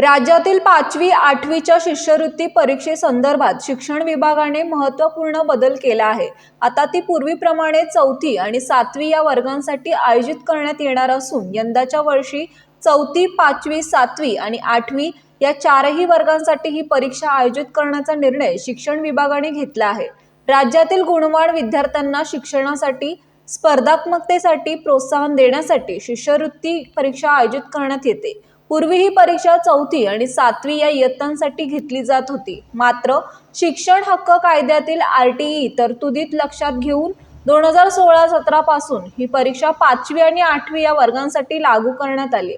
राज्यातील पाचवी आठवीच्या शिष्यवृत्ती परीक्षेसंदर्भात शिक्षण विभागाने महत्त्वपूर्ण बदल केला आहे. आता ती पूर्वीप्रमाणे चौथी आणि सातवी या वर्गांसाठी आयोजित करण्यात येणार असून यंदाच्या वर्षी चौथी पाचवी सातवी आणि आठवी या चारही वर्गांसाठी ही परीक्षा आयोजित करण्याचा निर्णय शिक्षण विभागाने घेतला आहे. राज्यातील गुणवान विद्यार्थ्यांना शिक्षणासाठी स्पर्धात्मकतेसाठी प्रोत्साहन देण्यासाठी शिष्यवृत्ती परीक्षा आयोजित करण्यात येते. पूर्वी ही परीक्षा चौथी आणि सातवी या इयत्तांसाठी घेतली जात होती. मात्र शिक्षण हक्क कायद्यातील आर टी ई तरतुदीत लक्षात घेऊन दोन हजार सोळा सतरा पासून ही परीक्षा पाचवी आणि आठवी या वर्गांसाठी लागू करण्यात आली.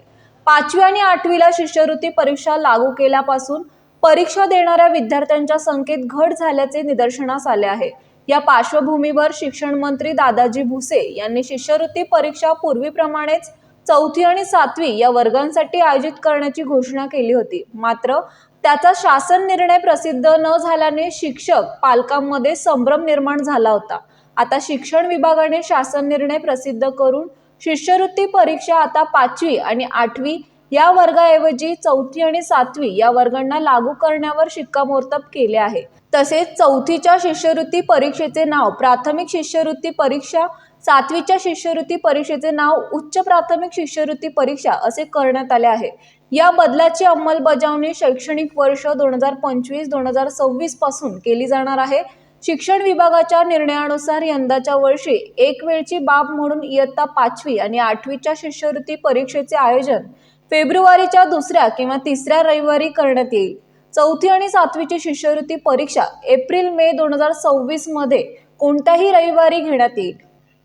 पाचवी आणि आठवीला शिष्यवृत्ती परीक्षा लागू केल्यापासून परीक्षा देणाऱ्या विद्यार्थ्यांच्या संख्येत घट झाल्याचे निदर्शनास आले आहे. या पार्श्वभूमीवर शिक्षण मंत्री दादाजी भुसे यांनी शिष्यवृत्ती परीक्षा पूर्वीप्रमाणेच चौथी आणि सातवी या वर्गांसाठी आयोजित करण्याची घोषणा केली होती. मात्र त्याचा शासन निर्णय प्रसिद्ध न झाल्याने शिक्षक पालकांमध्ये संभ्रम निर्माण झाला होता. आता शिक्षण विभागाने शासन निर्णय प्रसिद्ध करून शिष्यवृत्ती परीक्षा आता पाचवी आणि आठवी या वर्गाऐवजी चौथी आणि सातवी या वर्गांना लागू करण्यावर शिक्कामोर्तब केले आहे. तसेच चौथीच्या शिष्यवृत्ती परीक्षेचे नाव प्राथमिक शिष्यवृत्ती परीक्षा सातवीच्या शिष्यवृत्ती परीक्षेचे नाव उच्च प्राथमिक शिष्यवृत्ती परीक्षा असे करण्यात आले आहे. या बदलाची अंमलबजावणी शैक्षणिक वर्ष दोन हजार पंचवीस दोन हजार सव्वीसपासून केली जाणार आहे. शिक्षण विभागाच्या निर्णयानुसार यंदाच्या वर्षी एक वेळची बाब म्हणून इयत्ता पाचवी आणि आठवीच्या शिष्यवृत्ती परीक्षेचे आयोजन फेब्रुवारीच्या दुसऱ्या किंवा तिसऱ्या रविवारी करण्यात येईल. चौथी आणि सातवीची शिष्यवृत्ती परीक्षा एप्रिल मे दोन हजार सव्वीसमध्ये कोणत्याही रविवारी घेण्यात येईल.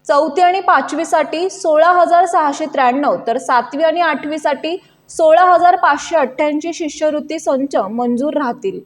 चौथी आणि पाचवीसाठी सोळा हजार सहाशे त्र्याण्णव तर सातवी आणि आठवीसाठी सोळा हजार पाचशे अठ्ठ्याऐंशी शिष्यवृत्ती संच मंजूर राहतील.